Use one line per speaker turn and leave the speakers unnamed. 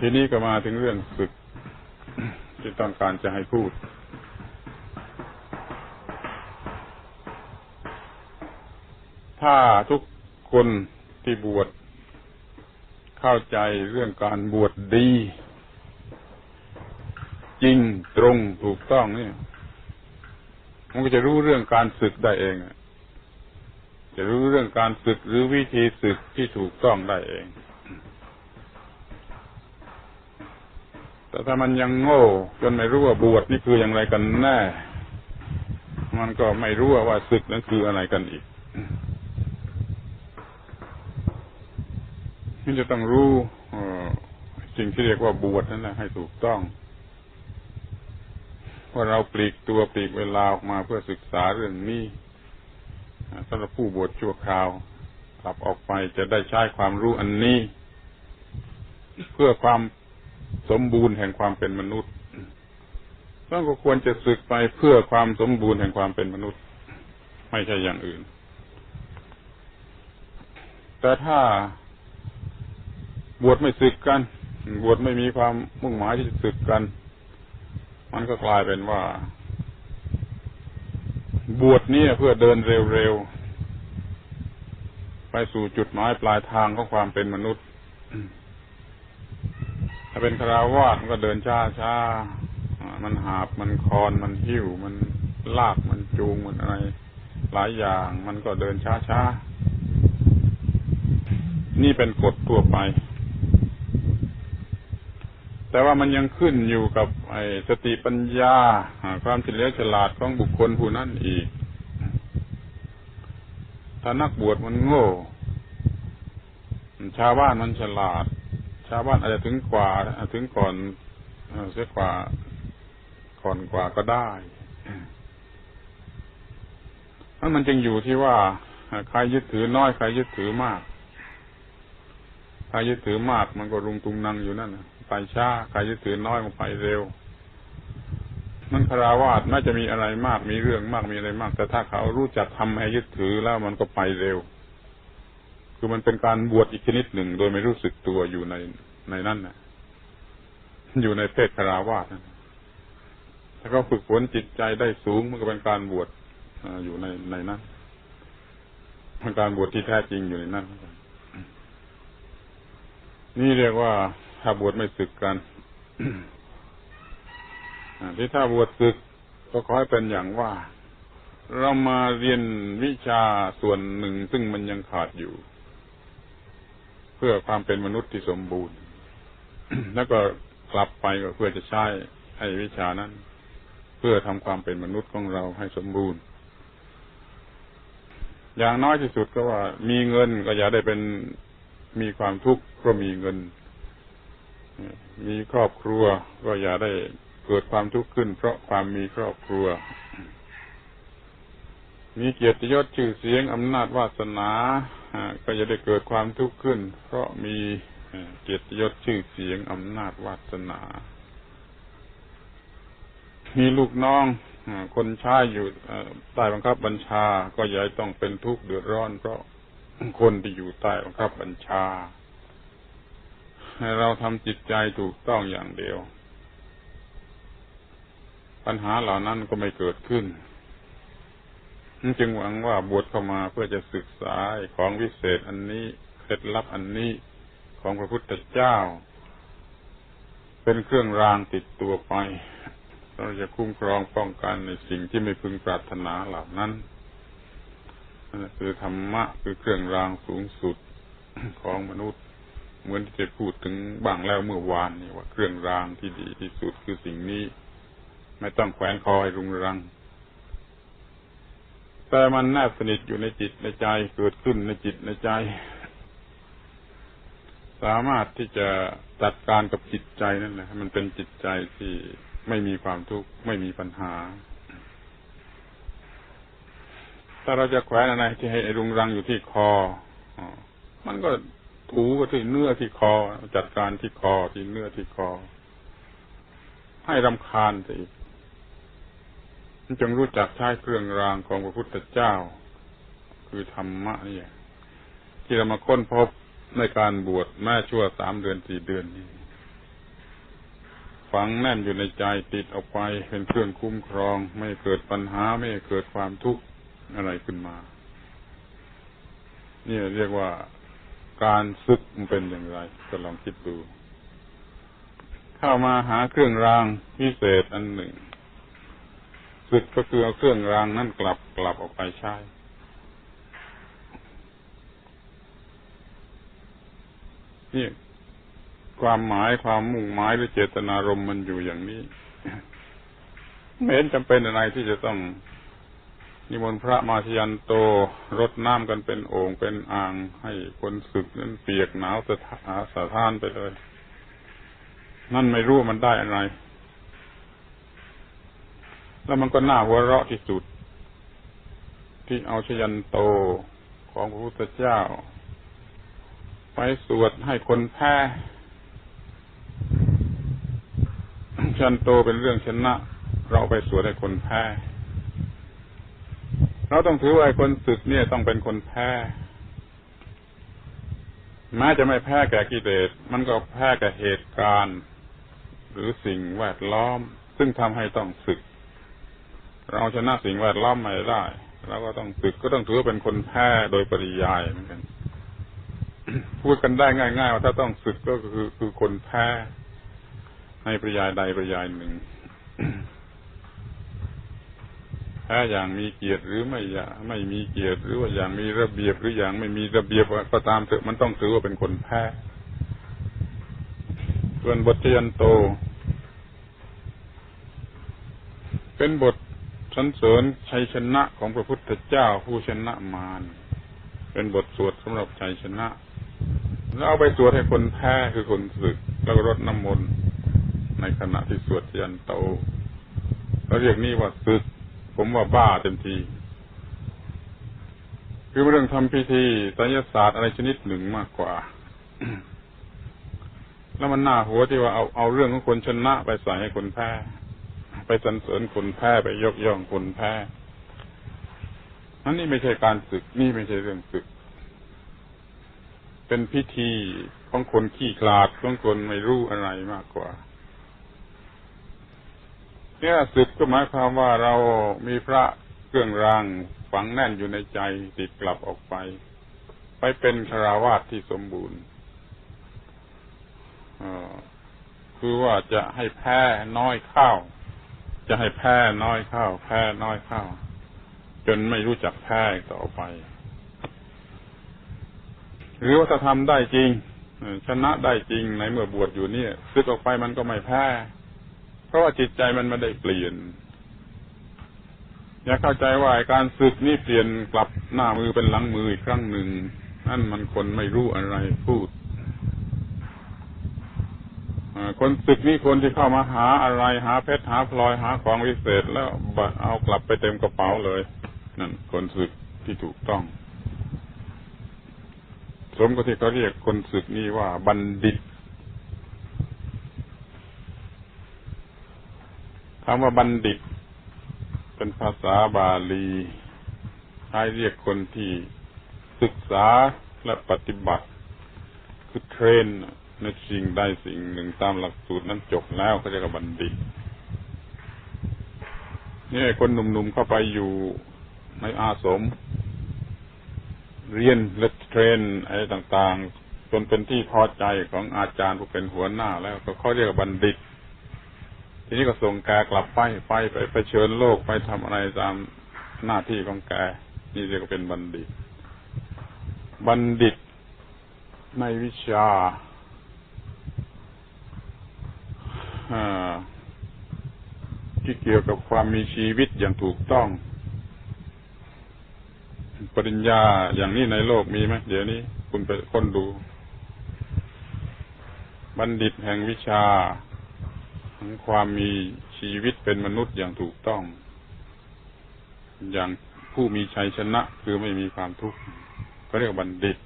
ทีนี้ก็มาถึงเรื่องศึกที่ต้องการจะให้พูด ถ้าทุกคนที่บวชเข้าใจเรื่องการบวชดี จริงตรงถูกต้องนี่มันก็จะรู้เรื่องการศึกได้เองจะรู้เรื่องการศึกหรือวิธีศึกที่ถูกต้องได้เอง แต่ถ้ามันยังโง่ จนไม่รู้ว่าบวชนี่คืออย่างไรกันแน่ มันก็ไม่รู้ว่าศึกนั้นคืออะไรกันอีกนี่จะต้องรู้สิ่งที่เรียกว่าบวชนั่นแหละให้ถูกต้องว่าเราปลีกตัวปลีกเวลาออกมาเพื่อศึกษาเรื่องนี้สำหรับผู้บวชชั่วคราวกลับออกไปจะได้ใช้ความรู้อันนี้ เพื่อความ สมบูรณ์แห่งความเป็นมนุษย์ต้องก็ควรจะศึกไปเพื่อความสมบูรณ์แห่งความเป็นมนุษย์ ไม่ใช่อย่างอื่น แต่ถ้าบวชไม่ศึกกัน บวชไม่มีความมุ่งหมายที่จะศึกกัน มันก็กลายเป็นว่า บวชนี่เพื่อเดินเร็วๆไปสู่จุดหมายปลายทางของความเป็นมนุษย์าเป็นคราวาสมันก็เดินช้าช้ามันหาบมันคอนมันหิ้วมันลากมันจูงมันอะไร หลายอย่าง มันก็เดินช้าช้านี่เป็นกฎทั่วไป แต่ว่ามันยังขึ้นอยู่กับไอ้สติปัญญา ความเฉลียวฉลาดของบุคคลผู้นั้นอีก ถ้านักบวชมันโง่ ชาวบ้านมันฉลาด ชาวบ้านอาจจะถึงกว่าถึงก่อนเสียกว่าก่อนกว่าก็ได้นั่นมันจึงอยู่ที่ว่าใครยึดถือน้อยใครยึดถือมากใครยึดถือมากมันก็รุงตุงนังอยู่นั่นนะไปช้าใครยึดถือน้อยมันไปเร็วมันคาราวาสน่าจะมีอะไรมากมีเรื่องมากมีอะไรมาก แต่ถ้าเขารู้จักทำให้ยึดถือแล้วมันก็ไปเร็ว คือมันเป็นการบวชอีกชนิดหนึ่ง โดยไม่รู้สึกตัวอยู่ในในนั้นนะอยู่ในเพศคาราวาสถ้าเขาฝึกฝนจิตใจได้สูงมันก็เป็นการบวชอยู่ในในนั้นเป็นการบวชที่แท้จริงอยู่ในนั้นนี่เรียกว่าถ้าบวชไม่ศึกกันที่ถ้าบวชศึกก็ขอให้เป็นอย่างว่า เรามาเรียนวิชาส่วนหนึ่งซึ่งมันยังขาดอยู่ เพื่อความเป็นมนุษย์ที่สมบูรณ์ แล้วก็กลับไปก็เพื่อจะใช้ให้วิชานั้น เพื่อทำความเป็นมนุษย์ของเราให้สมบูรณ์ อย่างน้อยที่สุดก็ว่า มีเงินก็อย่าได้เป็นมีความทุกข์เพราะมีเงิน มีครอบครัว ก็อย่าได้เกิดความทุกข์ขึ้น เพราะความมีครอบครัว มีเกียรติยศชื่อเสียงอำนาจวาสนา ก็จะได้เกิดความทุกข์ขึ้น เพราะมีเกียรติยศชื่อเสียงอำนาจวาสนา มีลูกน้องคนใช้อยู่ใต้บังคับบัญชา ก็อย่าต้องเป็นทุกข์เดือดร้อน เพราะคนที่อยู่ใต้บังคับบัญชา ให้เราทำจิตใจถูกต้องอย่างเดียว ปัญหาเหล่านั้นก็ไม่เกิดขึ้น จึงหวังว่าบวชเข้ามาเพื่อจะศึกษาของวิเศษอันนี้เคล็ดลับอันนี้ของพระพุทธเจ้า เป็นเครื่องรางติดตัวไป เราจะคุ้มครองป้องกันในสิ่งที่ไม่พึงปรารถนาเหล่านั้นนั่นคือธรรมะคือเครื่องรางสูงสุดของมนุษย์ เหมือนที่จะพูดถึงบางแล้วเมื่อวานนี่ว่าเครื่องรางที่ดีที่สุดคือสิ่งนี้ ไม่ต้องแขวนคอให้รุงรัง แต่มันแนบสนิทอยู่ในจิตในใจเกิดขึ้นในจิตในใจ สามารถที่จะจัดการกับจิตใจนั่นแหละมันเป็นจิตใจที่ไม่มีความทุกข์ไม่มีปัญหา ถ้าเราจะแขวนอะไรที่ให้รุงรังอยู่ที่คอมันก็ถูก็ที่เนื้อที่คอ จัดการที่คอที่เนื้อที่คอ ให้รำคาญสิ จงรู้จักใช้เครื่องรางของพระพุทธเจ้า คือธรรมะนี่ที่เรามาค้นพบในการบวชแม่ชั่วสามเดือนสี่เดือนนี้ฝังแน่นอยู่ในใจติดออกไปเป็นเครื่องคุ้มครอง ไม่เกิดปัญหาไม่เกิดความทุกข์อะไรขึ้นมา นี่เรียกว่าการศึกมันเป็นอย่างไรก็ลองคิดดู เข้ามาหาเครื่องรางพิเศษอันหนึ่ง ศึกก็คือเอาเครื่องรางนั่นกลับกลับออกไปใช้นี่ความหมายความมุ่งหมายหรือเจตนารมณ์มันอยู่อย่างนี้ไม่เห็นจำเป็นอะไรที่จะต้องนิมนต์พระมาชยันโตรดน้ำกันเป็นโอ่งเป็นอ่างให้คนศึกนั้นเปียกหนาวสะทาสะท้านไปเลย นั่นไม่รู้มันได้อะไร แล้วมันก็น่าหัวเราะที่สุด ที่เอาชยันโตของพระพุทธเจ้า ไปสวดให้คนแพ้ชันโตเป็นเรื่องชนะ เราไปสวดให้คนแพ้ เราต้องถือว่าคนศึกเนี่ยต้องเป็นคนแพ้แม้จะไม่แพ้แก่กิเลสมันก็แพ้แก่เหตุการณ์ หรือสิ่งแวดล้อม ซึ่งทำให้ต้องศึก เราชนะสิ่งแวดล้อมไม่ได้เราก็ต้องศึกก็ต้องถือว่าเป็นคนแพ้โดยปริยายเหมือนกันพูดกันได้ง่าย ๆ ว่าถ้าต้องศึกก็คือคือคนแพ้ในปริยายใดปริยายหนึ่งแพ้อย่างมีเกียรติหรือไม่อย่าไม่มีเกียรติหรือว่าอย่างมีระเบียบหรืออย่างไม่มีระเบียบก็ตามเถอะมันต้องถือว่าเป็นคนแพ้ส่วนบทเทียนโต เป็นบท รรเสริญชัยชนะของพระพุทธเจ้าผู้ชนะมารเป็นบทสวดสำหรับชัยชนะ แล้วเอาไปสวดให้คนแพ้คือคนศึก แล้วก็รดน้ำมนต์ในขณะที่สวดยันโตเราเรียกนี่ว่าศึก ผมว่าบ้าเต็มที คือเรื่องทำพิธีไสยศาสตร์อะไรชนิดหนึ่งมากกว่า แล้วมันน่าหัวที่ว่าเอาเอาเรื่องของคนชนะไปใส่ให้คนแพ้ ไปสรรเสริญคนแพ้ไปยกย่องคนแพ้อันนี้ไม่ใช่การศึกนี่ไม่ใช่เรื่องศึก เป็นพิธีของคนขี้ขลาดของคนไม่รู้อะไรมากกว่าเนี่ยศึกก็หมายความว่าเรามีพระเครื่องรางฝังแน่นอยู่ในใจติดกลับออกไป ไปเป็นคราวาสที่สมบูรณ์คือว่าจะให้แพ้น้อยข้าว จะให้แพ้น้อยข้าวแพ้น้อยข้าวจนไม่รู้จักแพ้ต่อไป หรือว่าถ้าทำได้จริงชนะได้จริงในเมื่อบวชอยู่เนี่ยซึกออกไปมันก็ไม่แพ้ เพราะว่าจิตใจมันไม่ได้เปลี่ยน อย่าเข้าใจว่าการศึกนี่เปลี่ยนกลับหน้ามือเป็นหลังมืออีกครั้งหนึ่งนั่นมันคนไม่รู้อะไรพูด คนศึกนี่คนที่เข้ามาหาอะไรหาเพชรหาพลอยหาของวิเศษแล้วเอากลับไปเต็มกระเป๋าเลย นั่น คนศึกที่ถูกต้อง สมกับที่เขาเรียกคนศึกนี่ว่าบัณฑิตคำว่าบัณฑิต เป็นภาษาบาลีใช้เรียกคนที่ศึกษาและปฏิบัติ คือเทรน ในสิ่งใดสิ่งหนึ่งตามหลักสูตรนั้นจบแล้วเขาเรียกว่าบัณฑิตนี่คนหนุ่มๆเข้าไปอยู่ในอาสม เรียนและเทรนอะไรต่างๆ จนเป็นที่พอใจของอาจารย์ผู้เป็นหัวหน้าแล้วก็เขาเรียกว่าบัณฑิต ทีนี้ก็ส่งแกกลับไปไปไปไปเชิญโลกไปทำอะไรตามหน้าที่ของแกนี่เรียกว่าเป็นบัณฑิต บัณฑิตในวิชา ที่เกี่ยวกับความมีชีวิตอย่างถูกต้อง ปริญญาอย่างนี้ในโลกมีไหมเดี๋ยวนี้คุณไปค้นดู บัณฑิตแห่งวิชาของความมีชีวิตเป็นมนุษย์อย่างถูกต้อง อย่างผู้มีชัยชนะคือไม่มีความทุกข์ก็เรียกบัณฑิต